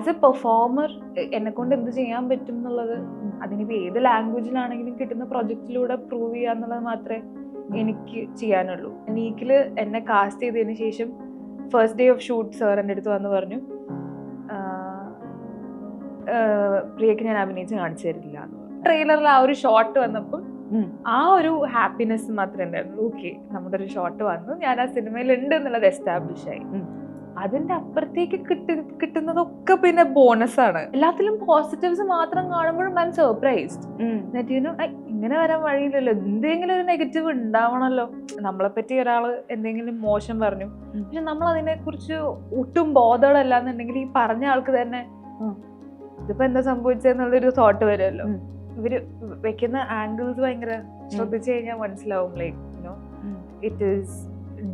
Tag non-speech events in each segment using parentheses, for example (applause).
As A performer എന്നെ കൊണ്ട് എന്ത് ചെയ്യാൻ പറ്റും എന്നുള്ളത് അതിനിപ്പോൾ ഏത് ലാംഗ്വേജിലാണെങ്കിലും കിട്ടുന്ന പ്രൊജക്റ്റിലൂടെ പ്രൂവ് ചെയ്യുക എന്നുള്ളത് മാത്രമേ എനിക്ക് ചെയ്യാനുള്ളൂ നീക്കിൽ എന്നെ കാസ്റ്റ് ചെയ്തതിന് ശേഷം first day of shoot sir എന്റെ അടുത്ത് വന്ന് പറഞ്ഞു "ആഹ്, ആഹ്, പ്രിയക്ക് ഞാൻ അഭിനയിച്ച് കാണിച്ചു തരില്ല എന്ന് ട്രെയിലറിൽ ആ ഒരു ഷോട്ട് വന്നപ്പം. ആ ഒരു ഹാപ്പിനെസ് മാത്രമേ ഉണ്ടായിരുന്നു ഓക്കെ നമ്മുടെ ഒരു ഷോട്ട് വന്നു ഞാൻ ആ സിനിമയിൽ ഉണ്ട് എന്നുള്ളത് എസ്റ്റാബ്ലിഷ് ആയി. അതിന്റെ അപ്പുറത്തേക്ക് കിട്ടി കിട്ടുന്നതൊക്കെ പിന്നെ ബോണസ് ആണ് എല്ലാത്തിലും പോസിറ്റീവ്സ് മാത്രം കാണുമ്പോഴും ഞാൻ സർപ്രൈസ്ഡ് know, ഇങ്ങനെ വരാൻ വഴിയില്ലല്ലോ. എന്തെങ്കിലും ഒരു നെഗറ്റീവ് ഉണ്ടാവണമല്ലോ നമ്മളെ പറ്റി ഒരാൾ എന്തെങ്കിലും മോശം പറഞ്ഞു. പക്ഷെ നമ്മൾ അതിനെ കുറിച്ച് ഒട്ടും ബോധമല്ല എന്നുണ്ടെങ്കിൽ ഈ പറഞ്ഞ ആൾക്ക് തന്നെ. ഇതിപ്പോ എന്താ സംഭവിച്ചെന്നുള്ളൊരു തോട്ട് വരുമല്ലോ. ഇവർ വെക്കുന്ന ആംഗിൾസ് ഭയങ്കര ശ്രദ്ധിച്ചു കഴിഞ്ഞാൽ മനസ്സിലാവും like you know it is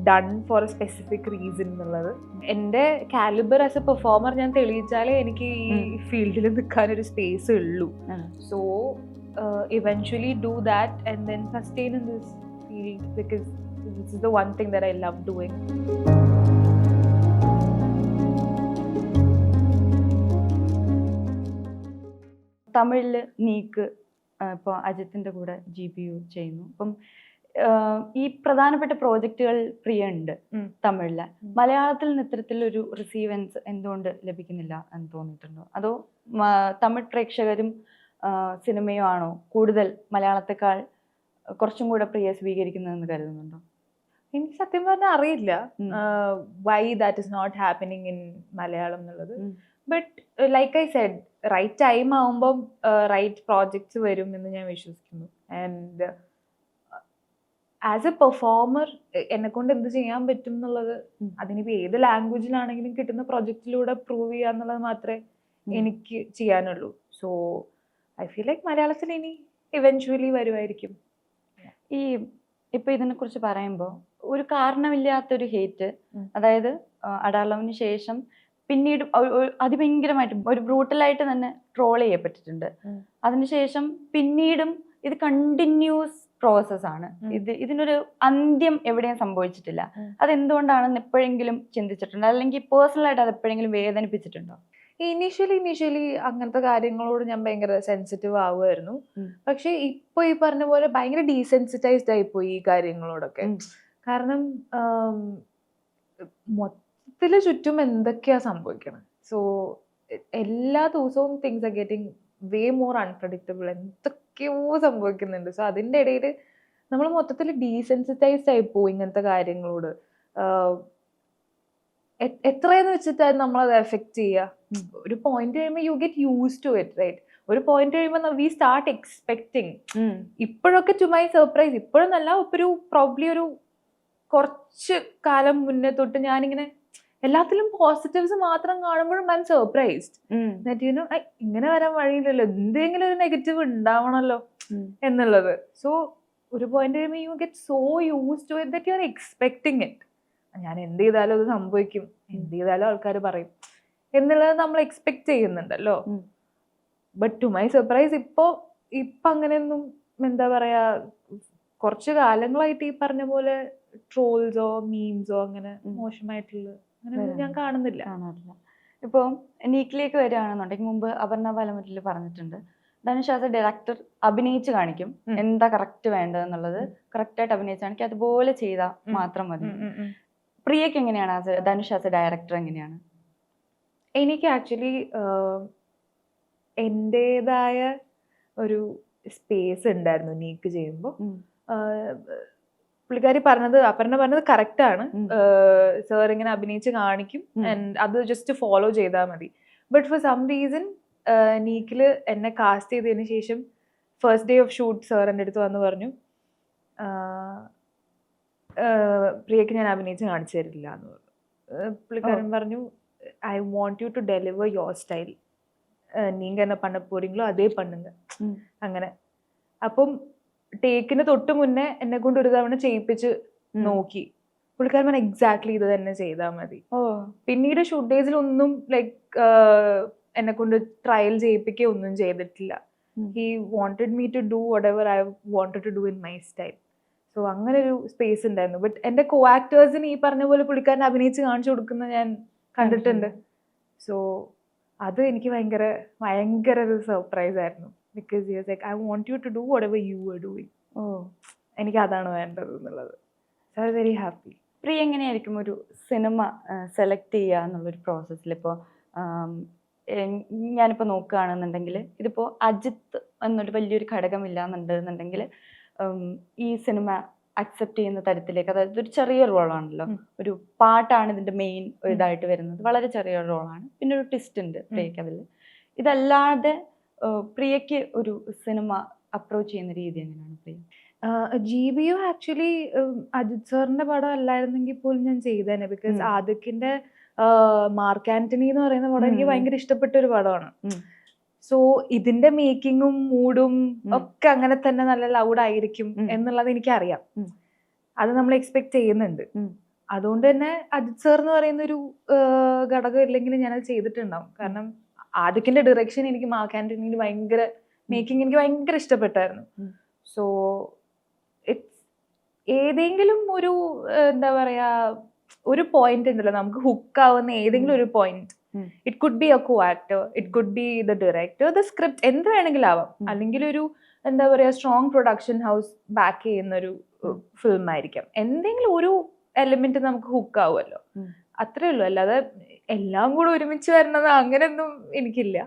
done for a specific reason എന്നുള്ളത്. എന്റെ കാലിബർ ആസ് എ പെർഫോമർ ഞാൻ തെളിയിച്ചാലേ എനിക്ക് ഈ ഫീൽഡിൽ നിൽക്കാൻ ഒരു സ്പേസ് ഉള്ളൂ. So eventually do that and then sustain in this field because this is the one thing that I love doing തമിഴിൽ നീക്ക് ഇപ്പോൾ അജിത്തിന്റെ കൂടെ ജി പി യു ചെയ്യുന്നു. അപ്പം ഈ പ്രധാനപ്പെട്ട പ്രോജക്റ്റുകൾ പ്രിയ ഉണ്ട് തമിഴിൽ. മലയാളത്തിൽ നിന്ന് ഇത്തരത്തിലൊരു റിസീവൻസ് എന്തുകൊണ്ട് ലഭിക്കുന്നില്ല എന്ന് തോന്നിയിട്ടുണ്ടോ? അതോ തമിഴ് പ്രേക്ഷകരും സിനിമയുമാണോ സിനിമയും ആണോ കൂടുതൽ മലയാളത്തെക്കാൾ കുറച്ചും കൂടെ പ്രിയ സ്വീകരിക്കുന്നതെന്ന് കരുതുന്നുണ്ടോ? എനിക്ക് സത്യം പറഞ്ഞാൽ അറിയില്ല. Why that is not happening in Malayalam എന്നുള്ളത്. But like I said right time ആവുമ്പം റൈറ്റ് പ്രോജക്ട്സ് വരും എന്ന് ഞാൻ വിശ്വസിക്കുന്നു. ആൻഡ് ആസ് എ പെർഫോമർ എന്നെ കൊണ്ട് എന്ത് ചെയ്യാൻ പറ്റും എന്നുള്ളത് അതിനിപ്പോ അതിനിപ്പോൾ ഏത് ലാംഗ്വേജിലാണെങ്കിലും കിട്ടുന്ന പ്രൊജക്റ്റിലൂടെ പ്രൂവ് ചെയ്യുക എന്നുള്ളത് മാത്രമേ. എനിക്ക് ചെയ്യാനുള്ളൂ സോ ഐ ഫീൽ ലൈക്ക് മലയാളത്തിൽ ഇനി ഇവൻച്വലി വരുമായിരിക്കും ഈ ഇപ്പൊ ഇതിനെ കുറിച്ച് പറയുമ്പോൾ ഒരു കാരണമില്ലാത്തൊരു ഹേറ്റ്. അതായത് അടാളവിന് ശേഷം പിന്നീട് അതിഭയങ്കരമായിട്ട് ഒരു ബ്രൂട്ടലായിട്ട് തന്നെ ട്രോൾ ചെയ്യപ്പെട്ടിട്ടുണ്ട്. അതിനുശേഷം പിന്നീടും ഇത് കണ്ടിന്യൂസ് പ്രോസസ് ആണ്. ഇത് ഇതിനൊരു അന്ത്യം എവിടെയും സംഭവിച്ചിട്ടില്ല. അതെന്തുകൊണ്ടാണെന്ന് എപ്പോഴെങ്കിലും ചിന്തിച്ചിട്ടുണ്ടോ? അല്ലെങ്കിൽ പേഴ്സണലായിട്ട് അത് എപ്പോഴെങ്കിലും വേദനിപ്പിച്ചിട്ടുണ്ടോ? ഇനീഷ്യലി ഇനീഷ്യലി അങ്ങനത്തെ കാര്യങ്ങളോട് ഞാൻ ഭയങ്കര സെൻസിറ്റീവ് ആവുമായിരുന്നു. പക്ഷെ ഇപ്പൊ ഈ പറഞ്ഞ പോലെ ഭയങ്കര ഡീസെൻസിറ്റൈസ്ഡ് പോയി ഈ കാര്യങ്ങളോടൊക്കെ. കാരണം മൊത്തത്തിൽ ചുറ്റും എന്തൊക്കെയാ സംഭവിക്കണം? സോ എല്ലാ ദിവസവും things are getting way more unpredictable എന്തൊക്കെയോ സംഭവിക്കുന്നുണ്ട്. സോ അതിന്റെ ഇടയിൽ നമ്മൾ മൊത്തത്തിൽ ഡീസെൻസിറ്റൈസ്ഡ് ആയി പോകും ഇങ്ങനത്തെ കാര്യങ്ങളോട്. എത്രയെന്ന് വെച്ചിട്ട് എത്രയെന്ന് അത് എഫക്റ്റ് ചെയ്യുക ഒരു പോയിന്റ് കഴിയുമ്പോൾ you get use to it right ഒരു പോയിന്റ് കഴിയുമ്പോൾ വി സ്റ്റാർട്ട് എക്സ്പെക്ടിങ് ഇപ്പോഴൊക്കെ ടു മൈ സർപ്രൈസ് ഇപ്പോഴൊന്നല്ല ഇപ്പൊ ഒരു പ്രോബ്ലി ഒരു കുറച്ച് കാലം മുന്നേ തൊട്ട് ഞാനിങ്ങനെ എല്ലാത്തിലും പോസിറ്റീവ്സ് മാത്രം കാണുമ്പോഴും ഐ എം സർപ്രൈസ്ഡ് യുനോ ഇങ്ങനെ വരാൻ വഴിയില്ലല്ലോ. എന്തെങ്കിലും ഒരു നെഗറ്റീവ് ഉണ്ടാവണല്ലോ എന്നുള്ളത്. സോ ഒരു പോയിന്റ് കഴിയുമ്പോൾ you get so use to it that you are expecting it ഞാൻ എന്ത് ചെയ്താലും അത് സംഭവിക്കും. എന്ത് ചെയ്താലും ആൾക്കാർ പറയും. എന്നുള്ളത് നമ്മൾ എക്സ്പെക്ട് ചെയ്യുന്നുണ്ടല്ലോ. ബട്ട് ടു മൈ സർപ്രൈസ് ഇപ്പോ ഇപ്പൊ അങ്ങനെയൊന്നും എന്താ പറയാ കുറച്ച് കാലങ്ങളായിട്ട് ഈ പറഞ്ഞ പോലെ ട്രോൾസോ മീംസോ അങ്ങനെ മോശമായിട്ടുള്ള അങ്ങനെയൊന്നും ഞാൻ കാണുന്നില്ല. കാണാറില്ല. ഇപ്പോൾ നീക്കിലേക്ക് വരികയാണെന്നുണ്ടെങ്കിൽ മുമ്പ് അപർണ ബാലമുരളി പറഞ്ഞിട്ടുണ്ട്. ധനുഷ് ആസ് എ ഡയറക്ടർ അഭിനയിച്ച് കാണിക്കും എന്താ കറക്റ്റ് വേണ്ടതെന്നുള്ളത്. കറക്റ്റ് ആയിട്ട് അഭിനയിച്ച് കാണിക്കും. അതുപോലെ ചെയ്താൽ മാത്രം മതി. പ്രിയക്ക് എങ്ങനെയാണ് as Dhanush as a director എങ്ങനെയാണ്? എനിക്ക് ആക്ച്വലി എന്റെതായ ഒരു സ്പേസ് ഉണ്ടായിരുന്നു നീക്ക് ചെയ്യുമ്പോൾ. പുള്ളിക്കാരി പറഞ്ഞത് അപർണ പറഞ്ഞത് കറക്റ്റ് ആണ്. സാർ ഇങ്ങനെ അഭിനയിച്ച് കാണിക്കും ആൻഡ് അത് ജസ്റ്റ് ഫോളോ ചെയ്താൽ മതി. ബട്ട് ഫോർ സം റീസൺ നീക്കിൽ എന്നെ കാസ്റ്റ് ചെയ്തതിന് ശേഷം first day of shoot sir എന്റെ അടുത്ത് വന്ന് പറഞ്ഞു പ്രിയക്ക് ഞാൻ അഭിനയിച്ച് കാണിച്ചു തരില്ല എന്ന് പറഞ്ഞു. പുള്ളിക്കാരൻ പറഞ്ഞു I want you to deliver your style നീങ്ക എന്നെ പണ്ണ പോരിങ്കിലോ അതേ പണ്ണുങ്ക അങ്ങനെ. അപ്പം ടേക്കിന് തൊട്ട് മുന്നേ എന്നെ കൊണ്ട് ഒരു തവണ ചെയ്യിപ്പിച്ച്. നോക്കി. പുള്ളിക്കാരൻ പറഞ്ഞ എക്സാക്ട്ലി ഇത് തന്നെ ചെയ്താൽ മതി. പിന്നീട് ഷൂട്ട് ഡേയ്സിലൊന്നും ലൈക്ക് എന്നെ കൊണ്ട് ട്രയൽ ചെയ്യിപ്പിക്കുക ഒന്നും ചെയ്തിട്ടില്ല. He wanted me to do whatever I wanted to do in my style so അങ്ങനെ ഒരു സ്പേസ് ഉണ്ടായിരുന്നു. ബട്ട് എന്റെ കോ ആക്ടേഴ്സിന് ഈ പറഞ്ഞ പോലെ പുള്ളിക്കാരൻ അഭിനയിച്ച് കാണിച്ചു കൊടുക്കുന്ന ഞാൻ കണ്ടിട്ടുണ്ട്. സോ അത് എനിക്ക് ഭയങ്കര ഭയങ്കര ഒരു സർപ്രൈസ് ആയിരുന്നു. Because you like I want you to do whatever you are doing oh എനിക്ക് അതാണ് വേണ്ടത് എന്നുള്ളത്. So I very happy Priya എങ്ങനെയായിരിക്കും ഒരു സിനിമ സെലക്ട് ചെയ്യുക എന്നുള്ളൊരു പ്രോസസ്സിൽ ഇപ്പോൾ ഞാനിപ്പോൾ നോക്കുകയാണെന്നുണ്ടെങ്കിൽ ഇതിപ്പോൾ അജിത്ത് എന്നൊരു വലിയൊരു ഘടകമില്ല എന്നുണ്ടെന്നുണ്ടെങ്കിൽ ഈ സിനിമ അക്സെപ്റ്റ് ചെയ്യുന്ന തരത്തിലേക്ക് അതായത് ഒരു ചെറിയ റോളാണല്ലോ. ഒരു പാട്ടാണ് ഇതിന്റെ മെയിൻ ഇതായിട്ട് വരുന്നത്. വളരെ ചെറിയ റോളാണ് പിന്നെ ഒരു ട്വിസ്റ്റ് ഉണ്ട് പ്രിയക്ക് അതിൽ ഇതല്ലാതെ ഏഹ്, പ്രിയക്ക് ഒരു സിനിമ അപ്രോച്ച് ചെയ്യുന്ന രീതി എങ്ങനെയാണ് Priya? G B U actually Ajith സാറിന്റെ പടം അല്ലായിരുന്നെങ്കിൽ പോലും ഞാൻ ചെയ്തേനെ ബിക്കോസ്. ആദിക്കിന്റെ മാർക്ക് ആന്റണി എന്ന് പറയുന്ന പടം എനിക്ക്. ഭയങ്കര ഇഷ്ടപ്പെട്ട ഒരു പടമാണ് സോ ഇതിന്റെ മേക്കിങ്ങും മൂഡും ഒക്കെ അങ്ങനെ തന്നെ നല്ല ലൗഡ് ആയിരിക്കും എന്നുള്ളത് എനിക്കറിയാം. അത് നമ്മൾ എക്സ്പെക്ട് ചെയ്യുന്നുണ്ട്. അതുകൊണ്ട് തന്നെ അജിത് സാർ എന്ന് പറയുന്ന ഒരു ഘടകം ഇല്ലെങ്കിൽ ഞാനത് ചെയ്തിട്ടുണ്ടാവും. കാരണം ആദിക്കിന്റെ ഡയറക്ഷൻ എനിക്ക് മാർക്ക് ആന്റണിന് ഭയങ്കര മേക്കിംഗ് എനിക്ക് ഭയങ്കര ഇഷ്ടപ്പെട്ടായിരുന്നു. സോ ഇറ്റ്സ് ഏതെങ്കിലും ഒരു എന്താ പറയാ ഒരു പോയിന്റ് ഉണ്ടല്ലോ നമുക്ക് ഹുക്ക് ആവുന്ന ഏതെങ്കിലും ഒരു point it could be a co actor it could be the director the script എന്ത് വേണമെങ്കിലും ആവാം അല്ലെങ്കിൽ ഒരു എന്താ പറയാ സ്ട്രോങ് പ്രൊഡക്ഷൻ ഹൗസ് ബാക്ക് ചെയ്യുന്ന ഒരു ഫിലിം ആയിരിക്കാം. എന്തെങ്കിലും ഒരു എലിമെന്റ് നമുക്ക് ഹുക്ക് ആവുമല്ലോ. അത്രേ ഉള്ളൂ. അല്ലാതെ എല്ലാം കൂടെ ഒരുമിച്ച് വരണത് അങ്ങനെയൊന്നും എനിക്കില്ല.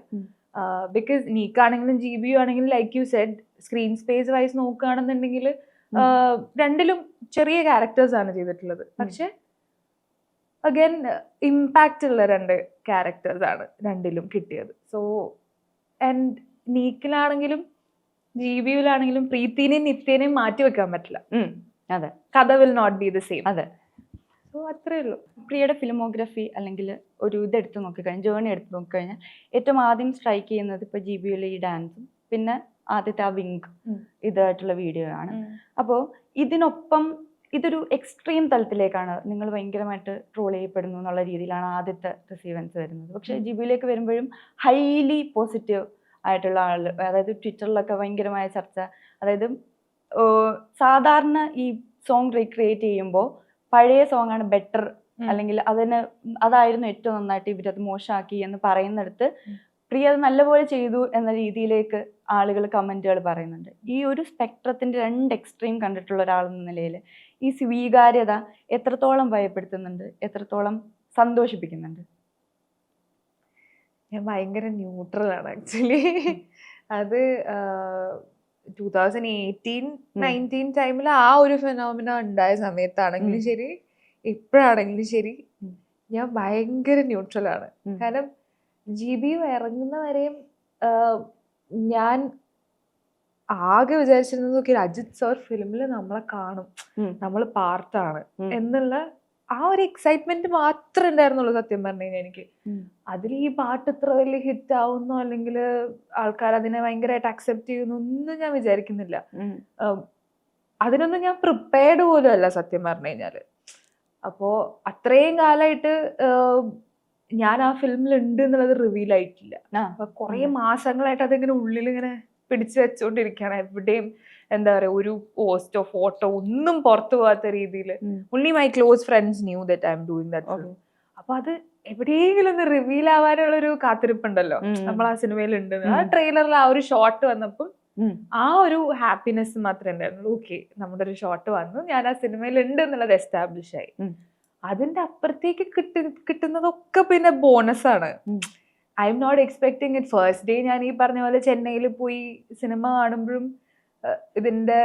ബിക്കോസ് നീക്കാണെങ്കിലും ജി ബി ആണെങ്കിലും like you said screen space wise നോക്കുകയാണെന്നുണ്ടെങ്കിൽ രണ്ടിലും ചെറിയ ക്യാരക്ടേഴ്സ് ആണ് ചെയ്തിട്ടുള്ളത്. പക്ഷെ അഗൈൻ ഇമ്പാക്റ്റ് ഉള്ള രണ്ട് ക്യാരക്ടേഴ്സ് ആണ് രണ്ടിലും കിട്ടിയത്. സോ ആൻഡ് നീക്കിലാണെങ്കിലും ജി ബി യുലാണെങ്കിലും പ്രീത്തിനെയും നിത്യനെയും മാറ്റി വെക്കാൻ പറ്റില്ല അതെ. കഥ will not be the same അതെ. സോ അത്രേ ഉള്ളൂ. പ്രിയയുടെ ഫിലിമോഗ്രഫി അല്ലെങ്കിൽ ഒരു ഇതെടുത്ത് നോക്കിക്കഴിഞ്ഞാൽ ജേണി എടുത്ത് നോക്കിക്കഴിഞ്ഞാൽ ഏറ്റവും ആദ്യം സ്ട്രൈക്ക് ചെയ്യുന്നത് ഇപ്പോൾ ജി ബിയിലെ ഈ ഡാൻസും പിന്നെ ആദ്യത്തെ ആ വിങ്ക്. ഇതായിട്ടുള്ള വീഡിയോ ആണ്. അപ്പോൾ ഇതിനൊപ്പം ഇതൊരു എക്സ്ട്രീം തലത്തിലേക്കാണ് നിങ്ങൾ ഭയങ്കരമായിട്ട് ട്രോൾ ചെയ്യപ്പെടുന്നു എന്നുള്ള രീതിയിലാണ് ആദ്യത്തെ റിസീവൻസ് വരുന്നത്. പക്ഷെ ജിബിയിലേക്ക് വരുമ്പോഴും ഹൈലി പോസിറ്റീവ് ആയിട്ടുള്ള ആൾ അതായത് ട്വിറ്ററിലൊക്കെ ഭയങ്കരമായ ചർച്ച അതായത് സാധാരണ ഈ സോങ് റീക്രിയേറ്റ് ചെയ്യുമ്പോൾ പഴയ സോങ് ആണ് ബെറ്റർ അല്ലെങ്കിൽ അതിന് അതായിരുന്നു ഏറ്റവും നന്നായിട്ട് ഇവരത് മോശമാക്കി എന്ന് പറയുന്നിടത്ത്. പ്രിയ അത് നല്ലപോലെ ചെയ്തു എന്ന രീതിയിലേക്ക് ആളുകൾ കമന്റുകൾ പറയുന്നുണ്ട്. ഈ ഒരു സ്പെക്ട്രത്തിന്റെ രണ്ട് എക്സ്ട്രീം കണ്ടിട്ടുള്ള ഒരാളെന്ന നിലയിൽ ഈ സ്വീകാര്യത എത്രത്തോളം ഭയപ്പെടുത്തുന്നുണ്ട് എത്രത്തോളം സന്തോഷിപ്പിക്കുന്നുണ്ട്? ഞാൻ ഭയങ്കര ന്യൂട്രൽ ആണ് ആക്ച്വലി അത് ടൂ തൗസൻഡ് എയ്റ്റീൻ നയന്റീൻ ടൈമിൽ ആ ഒരു ഫെനോമിന ഉണ്ടായ സമയത്താണെങ്കിലും ശരി ഇപ്പോഴാണെങ്കിലും ശരി ഞാൻ ഭയങ്കര ന്യൂട്രൽ ആണ്. കാരണം ജി ബി ഇറങ്ങുന്നവരെയും ഞാൻ ആകെ വിചാരിച്ചിരുന്നത് നോക്കി അജിത് സർ ഫിലിമിൽ നമ്മളെ കാണും. നമ്മൾ പാർട്ടാണ്. എന്നുള്ള ആ ഒരു എക്സൈറ്റ്മെന്റ് മാത്രമേ ഉണ്ടായിരുന്നുള്ളൂ സത്യം പറഞ്ഞു കഴിഞ്ഞാൽ എനിക്ക്. അതിൽ ഈ പാട്ട് ഇത്ര വലിയ ഹിറ്റ് ആവുന്നു അല്ലെങ്കിൽ ആൾക്കാർ അതിനെ ഭയങ്കരമായിട്ട് അക്സെപ്റ്റ് ചെയ്യുന്നു ഒന്നും ഞാൻ വിചാരിക്കുന്നില്ല. അതിനൊന്നും ഞാൻ പ്രിപ്പയർഡ് പോലും അല്ല സത്യം പറഞ്ഞു കഴിഞ്ഞാൽ. അപ്പോ അത്രയും കാലമായിട്ട് ഞാൻ ആ ഫിലിമിൽ ഉണ്ട് എന്നുള്ളത് റിവീൽ ആയിട്ടില്ല. അപ്പൊ കുറെ മാസങ്ങളായിട്ട് അതിങ്ങനെ ഉള്ളിൽ ഇങ്ങനെ പിടിച്ചു വെച്ചുകൊണ്ടിരിക്കുകയാണ് എവിടെയും എന്താ പറയാ ഒരു പോസ്റ്റോ ഫോട്ടോ ഒന്നും പുറത്തു പോകാത്ത രീതിയിൽ only my close friends knew knew that I'm doing that. Film. അപ്പൊ അത് എവിടെയെങ്കിലും ഒന്ന് റിവീൽ ആവാനുള്ള ഒരു കാത്തിരിപ്പുണ്ടല്ലോ. നമ്മൾ ആ സിനിമയിൽ ഉണ്ട് ആ ട്രെയിലറിൽ ആ ഒരു ഷോട്ട് വന്നപ്പം ആ ഒരു ഹാപ്പിനെസ് മാത്രമേ ഉണ്ടായിരുന്നുള്ളൂ. ഓക്കെ നമ്മുടെ ഒരു ഷോട്ട് വന്നു. ഞാൻ ആ സിനിമയിൽ ഉണ്ട് എന്നുള്ളത് എസ്റ്റാബ്ലിഷ് ആയി. അതിന്റെ അപ്പുറത്തേക്ക് കിട്ടി കിട്ടുന്നതൊക്കെ പിന്നെ ബോണസ് ആണ്. I'm not expecting it first day ഞാൻ ഈ പറഞ്ഞ പോലെ ചെന്നൈയിൽ പോയി സിനിമ കാണുമ്പോഴും ഇതിന്റെ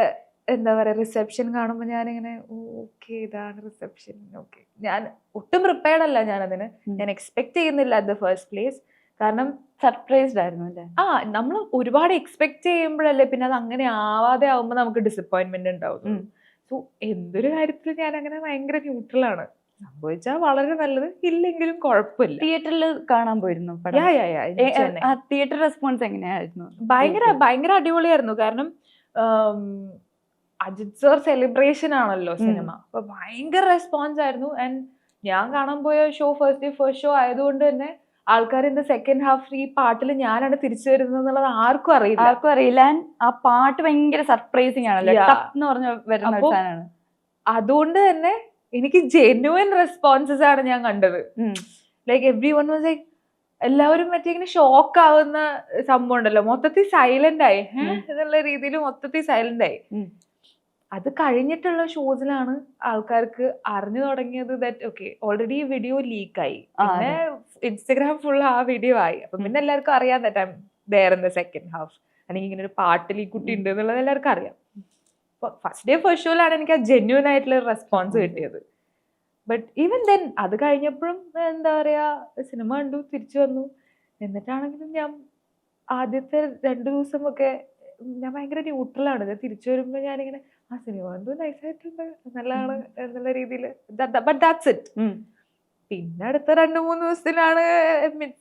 എന്താ പറയാ റിസപ്ഷൻ കാണുമ്പോൾ ഞാനിങ്ങനെ ഓക്കെ ഇതാണ് റിസപ്ഷൻ ഓക്കെ. ഞാൻ ഒട്ടും പ്രിപ്പയർഡ് അല്ല ഞാൻ അതിന് ഞാൻ എക്സ്പെക്ട് ചെയ്യുന്നില്ല അറ്റ് ദ ഫസ്റ്റ് പ്ലേസ് കാരണം സർപ്രൈസ്ഡ് ആയിരുന്നു അല്ലേ? ആ നമ്മൾ ഒരുപാട് എക്സ്പെക്ട് ചെയ്യുമ്പോഴല്ലേ പിന്നെ അത് അങ്ങനെ ആവാതെ ആവുമ്പോൾ നമുക്ക് ഡിസപ്പോയിന്റ്മെന്റ് ഉണ്ടാവും. സോ എന്തൊരു കാര്യത്തിൽ ഞാൻ അങ്ങനെ ഭയങ്കര ന്യൂട്രൽ ആണ്. സംഭവിച്ചാൽ വളരെ നല്ലത്. ഇല്ലെങ്കിലും കുഴപ്പമില്ല. തിയേറ്ററിൽ കാണാൻ പോയിരുന്നു തിയേറ്റർ റെസ്പോൺസ് എങ്ങനെയായിരുന്നു? ഭയങ്കര ഭയങ്കര അടിപൊളിയായിരുന്നു. കാരണം അജിത് സർ സെലിബ്രേഷൻ ആണല്ലോ. സിനിമ അപ്പൊ ഭയങ്കര റെസ്പോൺസ് ആയിരുന്നു. ആൻഡ് ഞാൻ കാണാൻ പോയ show first day first show ആയതുകൊണ്ട് തന്നെ ആൾക്കാർ ഇന്ന് സെക്കൻഡ് ഹാഫ് ഈ പാട്ടിൽ ഞാനാണ് തിരിച്ചു വരുന്നത് എന്നുള്ളത് ആർക്കും അറിയില്ല. ആർക്കും അറിയില്ല. ആ പാട്ട് ഭയങ്കര സർപ്രൈസിങ് ആണല്ലോ. എന്ന് പറഞ്ഞ വരുന്ന അതുകൊണ്ട് തന്നെ എനിക്ക് ജെന്യുവൻ റെസ്പോൺസസ് ആണ് ഞാൻ കണ്ടത്. Like everyone was like എല്ലാവരും മറ്റേ ഇങ്ങനെ ഷോക്ക് ആവുന്ന സംഭവം ഉണ്ടല്ലോ. മൊത്തത്തിൽ സൈലന്റ് ആയി? എന്നുള്ള രീതിയിൽ മൊത്തത്തിൽ സൈലന്റ് ആയി. അത് കഴിഞ്ഞിട്ടുള്ള ഷോസിലാണ് ആൾക്കാർക്ക് അറിഞ്ഞു തുടങ്ങിയത് ദാറ്റ് ഓക്കെ ഓൾറെഡി വീഡിയോ ലീക്കായി ആയി. പിന്നെ ഇൻസ്റ്റഗ്രാം ഫുൾ ആ വീഡിയോ ആയി. അപ്പൊ പിന്നെ എല്ലാവർക്കും അറിയാം that I'm there in the second half അല്ലെങ്കിൽ ഇങ്ങനെ ഒരു പാട്ടിൽ ഈ കുട്ടി ഉണ്ട് എന്നുള്ളത് എല്ലാവർക്കും അറിയാം. ഫസ്റ്റ് ഡേ ഫസ്റ്റ് ഷോയിലാണ് എനിക്ക് ആ ജെന്യൂൻ ആയിട്ടുള്ള റെസ്പോൺസ്. കിട്ടിയത്. ബട്ട് ഈവൻ ദെൻ അത് കഴിഞ്ഞപ്പോഴും എന്താ പറയാ സിനിമ കണ്ടു തിരിച്ചു വന്നു. എന്നിട്ടാണെങ്കിലും ഞാൻ ആദ്യത്തെ രണ്ടു ദിവസമൊക്കെ ഞാൻ ഭയങ്കര ന്യൂട്രലാണ് തിരിച്ചു വരുമ്പോൾ ഞാനിങ്ങനെ ആ സിനിമ എന്തോ നൈസായിട്ടുണ്ട് നല്ലതാണ് എന്നുള്ള രീതിയിൽ ബട്ട് ദാറ്റ്സ് ഇറ്റ്. പിന്നെ അടുത്ത രണ്ടു മൂന്ന് ദിവസത്തിലാണ്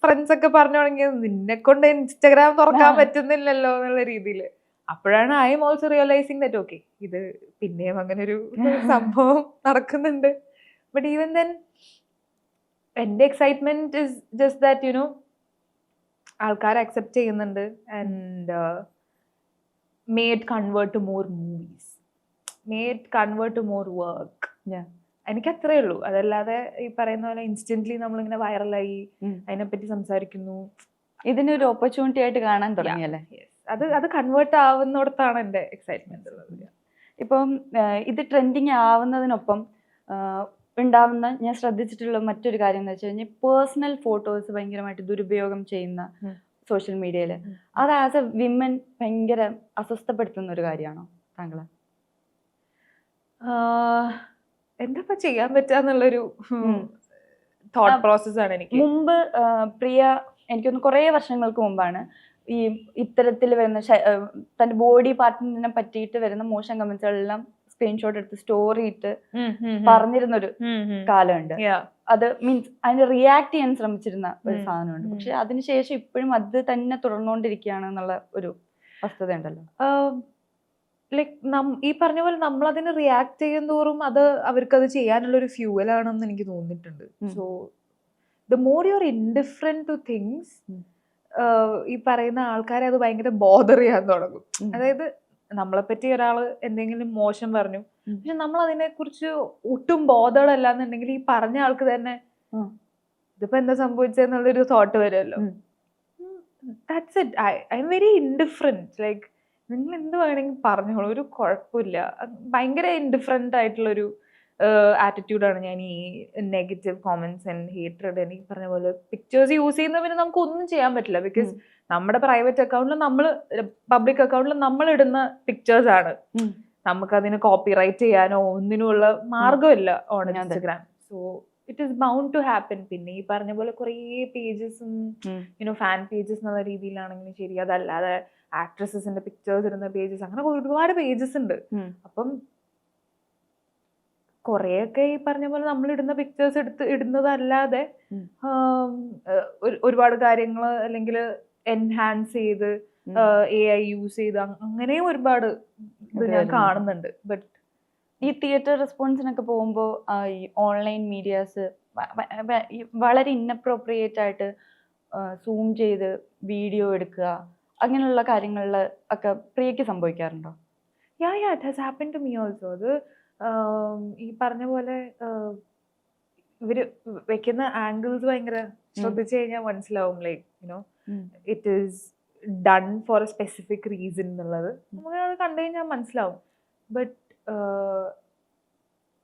ഫ്രണ്ട്സ് ഒക്കെ പറഞ്ഞു തുടങ്ങിയത് നിന്നെ കൊണ്ട് ഇൻസ്റ്റഗ്രാം തുറക്കാൻ. പറ്റുന്നില്ലല്ലോ എന്നുള്ള രീതിയിൽ അപ്പോഴാണ് I'm also realising that okay ഇത് പിന്നെയും അങ്ങനെ ഒരു (laughs) സംഭവം നടക്കുന്നുണ്ട്. ബട്ട് ഈവൻ ദെൻ എന്റെ excitement is just that you know ആൾക്കാർ അക്സെപ്റ്റ് ചെയ്യുന്നുണ്ട് and made convert to more movies made convert to more work Yeah. എനിക്ക് അത്രേ ഉള്ളൂ. അതല്ലാതെ ഈ പറയുന്ന പോലെ ഇൻസ്റ്റന്റ്ലി നമ്മളിങ്ങനെ വൈറലായി. അതിനെപ്പറ്റി സംസാരിക്കുന്നു. ഇതിനൊരു ഓപ്പർച്യൂണിറ്റി ആയിട്ട് കാണാൻ തുടങ്ങിയല്ലേ. അത് അത് കൺവേർട്ട് ആവുന്നിടത്താണ് എന്റെ എക്സൈറ്റ്മെന്റ് ഉള്ളത്. ഇപ്പം ആ, ഇത് ട്രെൻഡിങ് ആവുന്നതിനൊപ്പം ആ, ഉണ്ടാവുന്ന ഞാൻ ശ്രദ്ധിച്ചിട്ടുള്ള മറ്റൊരു കാര്യം എന്ന് വെച്ച് കഴിഞ്ഞാൽ പേഴ്സണൽ ഫോട്ടോസ് ഭയങ്കരമായിട്ട് ദുരുപയോഗം ചെയ്യുന്ന സോഷ്യൽ മീഡിയയിൽ അത് ആസ് എ വിമൻ ഭയങ്കര അസ്വസ്ഥപ്പെടുത്തുന്ന ഒരു കാര്യമാണോ താങ്കളെ? എന്താ ചെയ്യാൻ പറ്റാന്നുള്ളൊരു. തോട്ട് പ്രോസസ് ആണ് എനിക്ക്. മുമ്പ് പ്രിയ എനിക്കൊന്ന് കുറേ വർഷങ്ങൾക്ക് മുമ്പാണ് ഈ ഇത്തരത്തിൽ വരുന്ന തന്റെ ബോഡി പാർട്ടിനെ പറ്റിയിട്ട് വരുന്ന മോശം കമന്റ്സുകളെല്ലാം സ്ക്രീൻഷോട്ട് എടുത്ത് സ്റ്റോറി ഇട്ട്. പറഞ്ഞിരുന്നൊരു. കാലമുണ്ട്. അത് മീൻസ് അതിന് റിയാക്ട് ചെയ്യാൻ ശ്രമിച്ചിരുന്ന ഒരു സാധനമുണ്ട്. പക്ഷെ അതിനുശേഷം ഇപ്പോഴും അത് തന്നെ തുടർന്നുകൊണ്ടിരിക്കുകയാണ് എന്നുള്ള ഒരു വസ്തുത ഉണ്ടല്ലോ ലൈക് ഈ പറഞ്ഞ പോലെ നമ്മൾ അതിന് റിയാക്ട് ചെയ്യും തോറും അത് അവർക്ക് അത് ചെയ്യാനുള്ള ഒരു ഫ്യൂവൽ ആണെന്ന് എനിക്ക് തോന്നിയിട്ടുണ്ട്. So the more your indifferent to things ഈ പറയുന്ന ആൾക്കാരെ അത് ഭയങ്കര ബോദർ ചെയ്യാൻ തുടങ്ങും. അതായത് നമ്മളെ പറ്റി ഒരാൾ എന്തെങ്കിലും മോശം പറഞ്ഞു. പക്ഷെ നമ്മൾ അതിനെ കുറിച്ച് ഒട്ടും ബോധമല്ല എന്നുണ്ടെങ്കിൽ ഈ പറഞ്ഞ ആൾക്ക് തന്നെ. ഇതിപ്പോ എന്താ സംഭവിച്ചെന്നുള്ളൊരു തോട്ട് വരുമല്ലോ. That's it I I'm very indifferent like നിങ്ങൾ എന്ത് വേണമെങ്കിൽ പറഞ്ഞോളൂ ഒരു കുഴപ്പമില്ല ഭയങ്കര ഇൻഡിഫറെന്റ് ആയിട്ടുള്ളൊരു ആറ്റിറ്റ്യൂഡാണ് ഞാൻ ഈ നെഗറ്റീവ് കോമൻസ് ആൻഡ് ഹേറ്റഡ് എനിക്ക് പറഞ്ഞ പോലെ പിക്ചേഴ്സ് യൂസ് ചെയ്യുന്ന പിന്നെ നമുക്ക് ഒന്നും ചെയ്യാൻ പറ്റില്ല ബിക്കോസ്. നമ്മുടെ പ്രൈവറ്റ് അക്കൗണ്ടിൽ നമ്മൾ പബ്ലിക് അക്കൗണ്ടിൽ നമ്മൾ ഇടുന്ന പിക്ചേഴ്സ് ആണ്. നമുക്കതിന് നമുക്ക് അതിന് കോപ്പിറൈറ്റ് ചെയ്യാനോ ഒന്നിനുമുള്ള മാർഗമില്ല on. Instagram so it is bound to happen പിന്നെ ഈ പറഞ്ഞ പോലെ കുറേ പേജസും. യുനോ ഫാൻ പേജസ് എന്നുള്ള രീതിയിലാണെങ്കിലും ശരി. അതല്ലാതെ ആക്ട്രസസിന്റെ പിക്ചേഴ്സ് ഇടുന്ന പേജസ് അങ്ങനെ ഒരുപാട് പേജസ് ഉണ്ട്. അപ്പം കുറേയൊക്കെ ഈ പറഞ്ഞ പോലെ നമ്മൾ ഇടുന്ന പിക്ചേഴ്സ് എടുത്ത് ഇടുന്നതല്ലാതെ ഒരുപാട് കാര്യങ്ങൾ അല്ലെങ്കിൽ എൻഹാൻസ് ചെയ്ത്. എ ഐ യൂസ് ചെയ്ത് അങ് അങ്ങനെയും ഒരുപാട് ഇത് ഞാൻ. കാണുന്നുണ്ട്. ബട്ട് ഈ തിയേറ്റർ റെസ്പോൺസിനൊക്കെ പോകുമ്പോൾ ഈ ഓൺലൈൻ മീഡിയാസ് വളരെ ഇന്നപ്രോപ്രിയേറ്റ് ആയിട്ട് സൂം ചെയ്ത് വീഡിയോ എടുക്കുക അങ്ങനെയുള്ള കാര്യങ്ങളിൽ ഒക്കെ പ്രിയക്ക് സംഭവിക്കാറുണ്ടോ? Yeah yeah it has happen to me also അത് ഈ പറഞ്ഞ പോലെ ഇവർ ഇവർ വെക്കുന്ന ആംഗിൾസ് ഭയങ്കര ശ്രദ്ധിച്ചു കഴിഞ്ഞാൽ മനസ്സിലാവും like you know it is done for a specific reason എന്നുള്ളത്. നമുക്ക് അത് കണ്ടു കഴിഞ്ഞാൽ മനസ്സിലാവും. But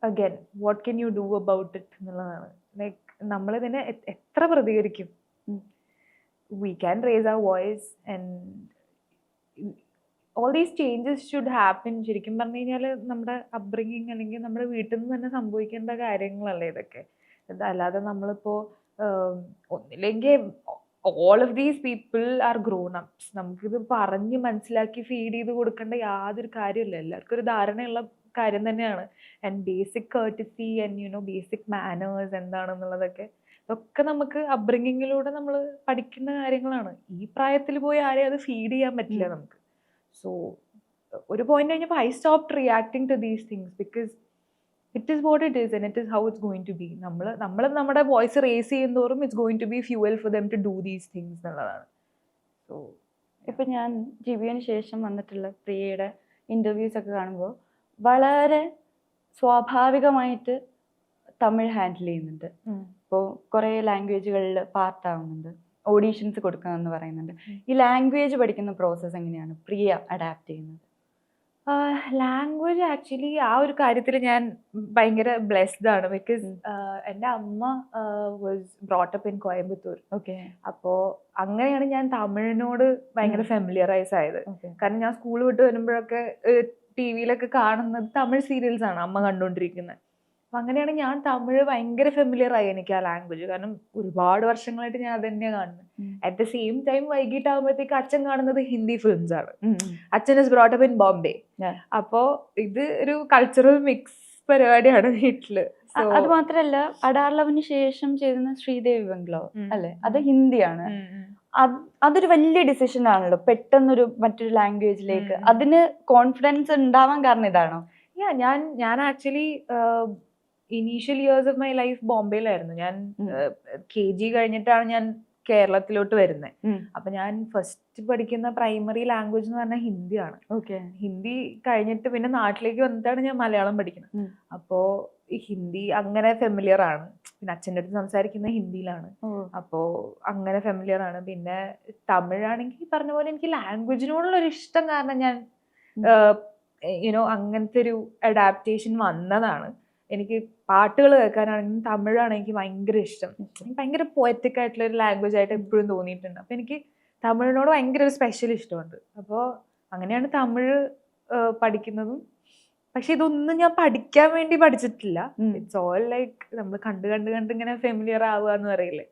again what can you do about it എന്നുള്ളതാണ്. ലൈക്ക് നമ്മളിതിനെ എത്ര പ്രതികരിക്കും. We can raise a voice and all these changes should happen ശരിക്കും പറഞ്ഞു കഴിഞ്ഞാൽ നമ്മുടെ അപ്ബ്രിങ്ങിങ് അല്ലെങ്കിൽ നമ്മുടെ വീട്ടിൽ നിന്ന് തന്നെ സംഭവിക്കേണ്ട കാര്യങ്ങളല്ലേ ഇതൊക്കെ. ഇത് അല്ലാതെ നമ്മളിപ്പോൾ ഒന്നില്ലെങ്കിൽ all of these people are grown ups നമുക്കിത് പറഞ്ഞ് മനസ്സിലാക്കി ഫീഡ് ചെയ്ത് കൊടുക്കേണ്ട യാതൊരു കാര്യമില്ല എല്ലാവർക്കും ഒരു ധാരണയുള്ള കാര്യം തന്നെയാണ്. And basic courtesy and you know basic manners എന്താണെന്നുള്ളതൊക്കെ. ഇതൊക്കെ നമുക്ക് അബ്രിങ്ങിങ്ങിലൂടെ നമ്മൾ പഠിക്കുന്ന കാര്യങ്ങളാണ്. ഈ പ്രായത്തിൽ പോയി ആരെയും അത് ഫീഡ് ചെയ്യാൻ പറ്റില്ല. നമുക്ക്. സോ ഒരു പോയിന്റ് കഴിഞ്ഞപ്പോൾ I stop reacting to these things because it is what it is and it is how it's going to be നമ്മൾ നമ്മൾ നമ്മുടെ voice raise ചെയ്യുന്നതോറും it's going to be fuel for them to do these things എന്നുള്ളതാണ്. So ഇപ്പം ഞാൻ ജിബിയന് ശേഷം വന്നിട്ടുള്ള പ്രിയയുടെ interviews ഒക്കെ കാണുമ്പോൾ വളരെ സ്വാഭാവികമായിട്ട് തമിഴ് ഹാൻഡിൽ ചെയ്യുന്നുണ്ട്. ഇപ്പോൾ കുറേ ലാംഗ്വേജുകളിൽ പാർട്ടാവുന്നുണ്ട് ഓഡീഷൻസ് കൊടുക്കണമെന്ന് പറയുന്നുണ്ട്. ഈ ലാംഗ്വേജ് പഠിക്കുന്ന പ്രോസസ്സ് എങ്ങനെയാണ്? പ്രിയ അഡാപ്റ്റ് ചെയ്യുന്നത്. ലാംഗ്വേജ് ആക്ച്വലി ആ ഒരു കാര്യത്തിൽ ഞാൻ ഭയങ്കര ബ്ലെസ്ഡ് ആണ്. ബിക്കോസ്. എന്റെ അമ്മ was brought up in Coimbatore okay അപ്പോൾ അങ്ങനെയാണ് ഞാൻ തമിഴിനോട് ഭയങ്കര. ഫെമിലിയറൈസ് ആയത്. കാരണം ഞാൻ സ്കൂൾ വിട്ട് വരുമ്പോഴൊക്കെ ടി വിയിലൊക്കെ കാണുന്നത് തമിഴ് സീരിയൽസ് ആണ് അമ്മ കണ്ടുകൊണ്ടിരിക്കുന്നത് അപ്പൊ അങ്ങനെയാണ് ഞാൻ തമിഴ് ഭയങ്കര ഫെമിലിയർ ആയി എനിക്ക് ആ ലാംഗ്വേജ് കാരണം ഒരുപാട് വർഷങ്ങളായിട്ട് ഞാൻ അത് തന്നെയാണ് കാണുന്നത്. അറ്റ് ദ സെയിം ടൈം വൈകിട്ടാകുമ്പോഴത്തേക്ക് അച്ഛൻ കാണുന്നത് ഹിന്ദി ഫിലിംസ് ആണ്. അച്ഛൻ ഇസ് ബ്രോട്ടപ്പ് ഇൻ ബോംബെ അപ്പോൾ അപ്പോ ഇത് ഒരു കൾച്ചറൽ മിക്സ് പരിപാടിയാണ് വീട്ടിൽ. അത് മാത്രല്ല അടാർലവിന് ശേഷം ചെയ്യുന്ന ശ്രീദേവി ബംഗ്ലോ. അല്ലെ? അത് ഹിന്ദിയാണ്. അതൊരു വലിയ ഡിസിഷൻ ആണല്ലോ. പെട്ടെന്നൊരു മറ്റൊരു ലാംഗ്വേജിലേക്ക്. അതിന് കോൺഫിഡൻസ് ഉണ്ടാവാൻ കാരണം ഇതാണോ? യാ ഞാൻ ഞാൻ actually initial years of my life ബോംബെയിലായിരുന്നു. ഞാൻ. കെ ജി കഴിഞ്ഞിട്ടാണ് ഞാൻ കേരളത്തിലോട്ട് വരുന്നത്. അപ്പൊ ഞാൻ ഫസ്റ്റ് പഠിക്കുന്ന പ്രൈമറി ലാംഗ്വേജ് എന്ന് പറഞ്ഞാൽ ഹിന്ദിയാണ്. ഓക്കെ. ഹിന്ദി കഴിഞ്ഞിട്ട് പിന്നെ നാട്ടിലേക്ക് വന്നിട്ടാണ് ഞാൻ മലയാളം പഠിക്കുന്നത്. അപ്പോ ഹിന്ദി അങ്ങനെ ഫെമിലിയർ ആണ്. പിന്നെ അച്ഛന്റെ അടുത്ത് സംസാരിക്കുന്ന ഹിന്ദിയിലാണ്. അപ്പോൾ അങ്ങനെ ഫെമിലിയർ ആണ്. പിന്നെ തമിഴാണെങ്കിൽ പറഞ്ഞ പോലെ എനിക്ക് ലാംഗ്വേജിനോടുള്ള ഒരു ഇഷ്ടം കാരണം ഞാൻ യുനോ അങ്ങനത്തെ ഒരു അഡാപ്റ്റേഷൻ വന്നതാണ്. എനിക്ക് പാട്ടുകൾ കേൾക്കാനാണെങ്കിലും തമിഴാണ് എനിക്ക് ഭയങ്കര ഇഷ്ടം. എനിക്ക് ഭയങ്കര പോയറ്റിക് ആയിട്ടുള്ള ഒരു ലാംഗ്വേജ് ആയിട്ട് എപ്പോഴും തോന്നിയിട്ടുണ്ട്. അപ്പൊ എനിക്ക് തമിഴിനോട് ഭയങ്കര ഒരു സ്പെഷ്യൽ ഇഷ്ടമുണ്ട്. അപ്പോൾ അങ്ങനെയാണ് തമിഴ് പഠിക്കുന്നതും. പക്ഷെ ഇതൊന്നും ഞാൻ പഠിക്കാൻ വേണ്ടി പഠിച്ചിട്ടില്ല. ഇറ്റ്സ് ഓൾ ലൈക്ക് നമ്മൾ കണ്ട് കണ്ട് കണ്ട് ഇങ്ങനെ ഫെമിലിയർ ആവുക എന്ന് പറയില്ലേ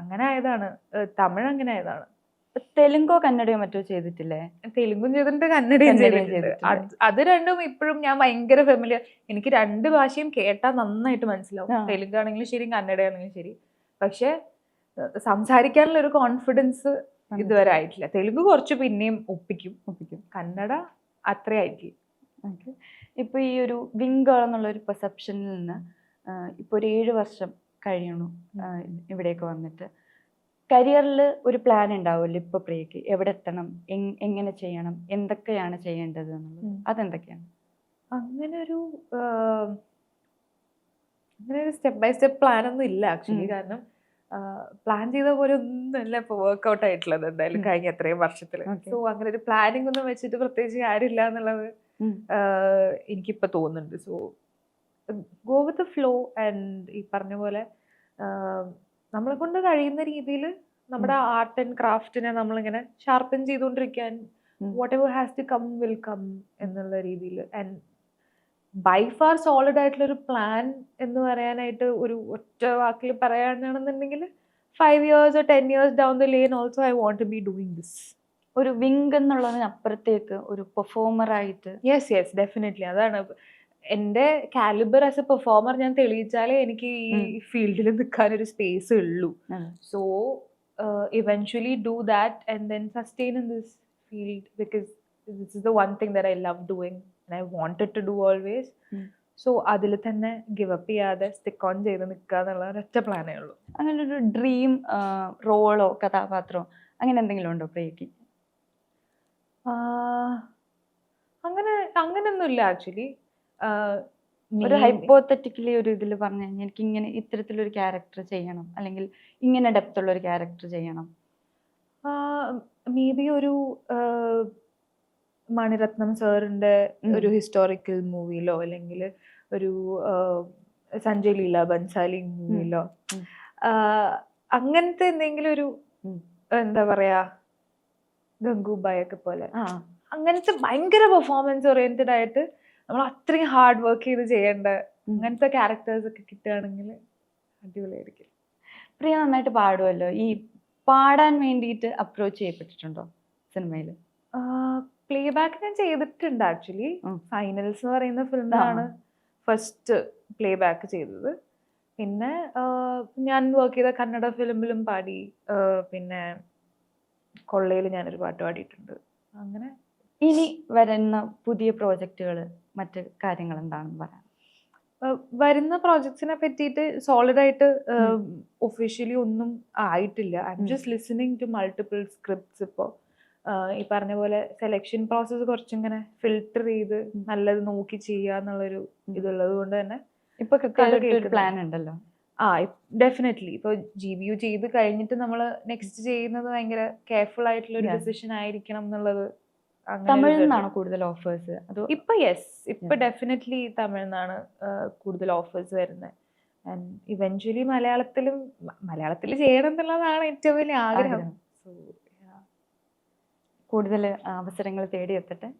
അങ്ങനെ ആയതാണ്. തമിഴ് അങ്ങനെ ആയതാണ്. തെലുങ്കോ കന്നഡയോ മറ്റോ ചെയ്തിട്ടില്ലേ? തെലുങ്കും ചെയ്തിട്ടുണ്ട് കന്നഡയും ചെയ്തിട്ടുണ്ട്. അത് രണ്ടും ഇപ്പോഴും ഞാൻ ഭയങ്കര ഫെമിലിയർ എനിക്ക് രണ്ട് ഭാഷയും കേട്ടാൽ നന്നായിട്ട് മനസ്സിലാവും. തെലുങ്കാണെങ്കിലും തെലുങ്ക് ആണെങ്കിലും ശരി കന്നഡയാണെങ്കിലും ശരി. പക്ഷെ സംസാരിക്കാനുള്ള ഒരു കോൺഫിഡൻസ് ഇതുവരെ ആയിട്ടില്ല. തെലുങ്ക് കുറച്ച് പിന്നെയും ഒപ്പിക്കും. ഒപ്പിക്കും. കന്നഡ അത്ര ആയിട്ടില്ല ഇപ്പൊ ഈ ഒരു വിങ് ഗേൾ എന്നുള്ള ഒരു പെർസെപ്ഷനിൽ നിന്ന് ഇപ്പൊ ഒരു ഏഴ് വർഷം കഴിയണു ഇവിടെയൊക്കെ ഇവിടേക്ക് വന്നിട്ട്. കരിയറിൽ ഒരു പ്ലാൻ ഉണ്ടാവുമല്ലോ ഇപ്പൊ പ്രിയക്ക് എവിടെ എത്തണം? എങ്- എങ്ങനെ ചെയ്യണം? എന്തൊക്കെയാണ് ചെയ്യേണ്ടത് എന്നുള്ളത്. അതെന്തൊക്കെയാണ്? അങ്ങനെ ഒരു അങ്ങനെ ഒരു സ്റ്റെപ്പ് ബൈ സ്റ്റെപ്പ് പ്ലാൻ ഒന്നും ഇല്ല ആക്ച്വലി. കാരണം പ്ലാൻ ചെയ്ത പോലെ ഒന്നുമല്ല ഇപ്പൊ വർക്ക്ഔട്ട് ആയിട്ടുള്ളത് എന്തായാലും. കഴിഞ്ഞ എത്രയും വർഷത്തിൽ. സോ അങ്ങനെ ഒരു പ്ലാനിങ് ഒന്നും വെച്ചിട്ട് പ്രത്യേകിച്ച് കാര്യമില്ല എന്നുള്ളത് എനിക്കിപ്പൊ തോന്നുന്നുണ്ട്. So go with flow and ഈ പറഞ്ഞ പോലെ നമ്മളെ കൊണ്ട് കഴിയുന്ന രീതിയിൽ നമ്മുടെ ആർട്ട് ആൻഡ് ക്രാഫ്റ്റിനെ നമ്മളിങ്ങനെ sharpen ചെയ്തുകൊണ്ടിരിക്കാൻ. Whatever has to come will come എന്നുള്ള രീതിയിൽ ആൻഡ് ബൈ ഫാർ സോളിഡ് ആയിട്ടുള്ള ഒരു പ്ലാൻ എന്ന് പറയാനായിട്ട് ഒരു ഒറ്റ വാക്കിൽ പറയുകയാണെന്നുണ്ടെങ്കിൽ five years ten years down the lane also I want to be doing this ഒരു വിങ് എന്നുള്ളതിനപ്പുറത്തേക്ക് ഒരു പെർഫോമർ ആയിട്ട് യെസ് യെസ് ഡെഫിനറ്റ്ലി അതാണ്. എന്റെ കാലിബർ ആസ് എ പെർഫോമർ ഞാൻ തെളിയിച്ചാലേ എനിക്ക് ഈ ഫീൽഡിൽ നിൽക്കാൻ ഒരു സ്പേസ് ഉള്ളൂ so eventually do that and then sustain in this field because this is the one thing thy love doing I doing to do always. So അതിൽ തന്നെ ഗിവ് അപ്പ് ചെയ്യാതെ സ്റ്റിക്ക് ഓൺ ചെയ്ത് നിൽക്കുക എന്നുള്ള ഒരൊറ്റ പ്ലാനേ ഉള്ളൂ. അങ്ങനെ ഒരു ഡ്രീം റോളോ കഥാപാത്രമോ അങ്ങനെ എന്തെങ്കിലും ഉണ്ടോ പ്രിയക്ക്? അങ്ങനെ അങ്ങനെയൊന്നുമില്ല ആക്ച്വലി ഒരു ഹൈപ്പോത്തറ്റിക്കലി ഒരു ഇതിൽ പറഞ്ഞു കഴിഞ്ഞാൽ എനിക്ക് ഇങ്ങനെ ഇത്തരത്തിലൊരു ക്യാരക്ടർ ചെയ്യണം. അല്ലെങ്കിൽ ഇങ്ങനെ ഡെപ്ത് ഉള്ള ഒരു ക്യാരക്ടർ ചെയ്യണം. മേ ബി ഒരു മണിരത്നം സാറിന്റെ ഒരു ഹിസ്റ്റോറിക്കൽ മൂവിയിലോ അല്ലെങ്കിൽ ഒരു സഞ്ജയ് ലീല ബൻസാലി മൂവിയിലോ അങ്ങനത്തെ എന്തെങ്കിലും ഒരു എന്താ പറയാ ഗംഗൂബായൊക്കെ പോലെ. അങ്ങനത്തെ ഭയങ്കര പെർഫോമൻസ് ഓറിയന്റഡ് ആയിട്ട് നമ്മൾ അത്രയും ഹാർഡ് വർക്ക് ചെയ്ത് ചെയ്യേണ്ട. അങ്ങനത്തെ ക്യാരക്ടേഴ്സ് ഒക്കെ കിട്ടുകയാണെങ്കിൽ അടിപൊളിയായിരിക്കും. പ്രിയ നന്നായിട്ട് പാടുമല്ലോ ഈ പാടാൻ വേണ്ടിയിട്ട് അപ്രോച്ച് ചെയ്യപ്പെട്ടിട്ടുണ്ടോ സിനിമയിൽ പ്ലേ ബാക്ക് ഞാൻ ചെയ്തിട്ടുണ്ട് ആക്ച്വലി ഫൈനൽസ് എന്ന് പറയുന്ന ഫിലിമിലാണ് ഫസ്റ്റ് പ്ലേ ബാക്ക് ചെയ്തത്. പിന്നെ ഞാൻ വർക്ക് ചെയ്ത കന്നഡ ഫിലിമിലും പാടി പിന്നെ കൊള്ളയിൽ ഞാനൊരു പാട്ട് പാടിയിട്ടുണ്ട്. അങ്ങനെ ഇനി വരുന്ന പുതിയ പ്രോജക്റ്റുകൾ മറ്റ് കാര്യങ്ങൾ എന്താണെന്ന് പറയാം വരുന്ന പ്രോജക്ട്സിനെ പറ്റിയിട്ട് സോളിഡ് ആയിട്ട് ഒഫീഷ്യലി ഒന്നും ആയിട്ടില്ല. I'm just listening to multiple scripts ഇപ്പോൾ ഈ പറഞ്ഞ പോലെ സെലക്ഷൻ പ്രോസസ്സ് കുറച്ചിങ്ങനെ ഫിൽട്ടർ ചെയ്ത് നല്ലത് നോക്കി ചെയ്യുക എന്നുള്ളൊരു. ഇതുള്ളത് കൊണ്ട് തന്നെ ഇപ്പൊ പ്ലാൻ ഉണ്ടല്ലോ. ആ ഡെഫിനറ്റ്ലി ഇപ്പോൾ ജി ബി യു ചെയ്ത് കഴിഞ്ഞിട്ട് നമ്മൾ നെക്സ്റ്റ് ചെയ്യുന്നത് ഭയങ്കര കെയർഫുൾ ആയിട്ടുള്ള ഒരു ഡെസിഷൻ ആയിരിക്കണം എന്നുള്ളത് തമിഴിൽ നിന്നാണ് കൂടുതൽ ഓഫേഴ്സ് അതോ ഇപ്പൊ യെസ് ഇപ്പൊ. ഡെഫിനറ്റ്ലി തമിഴ്നാണ് കൂടുതൽ ഓഫേഴ്സ് വരുന്നത്. ആൻഡ് ഇവഞ്ച്വലി മലയാളത്തിലും മലയാളത്തിൽ ചെയ്യണം എന്നുള്ളതാണ് ഏറ്റവും വലിയ ആഗ്രഹം. കൂടുതൽ അവസരങ്ങൾ തേടിയെത്തട്ടെ.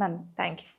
നന്ദി. Thank you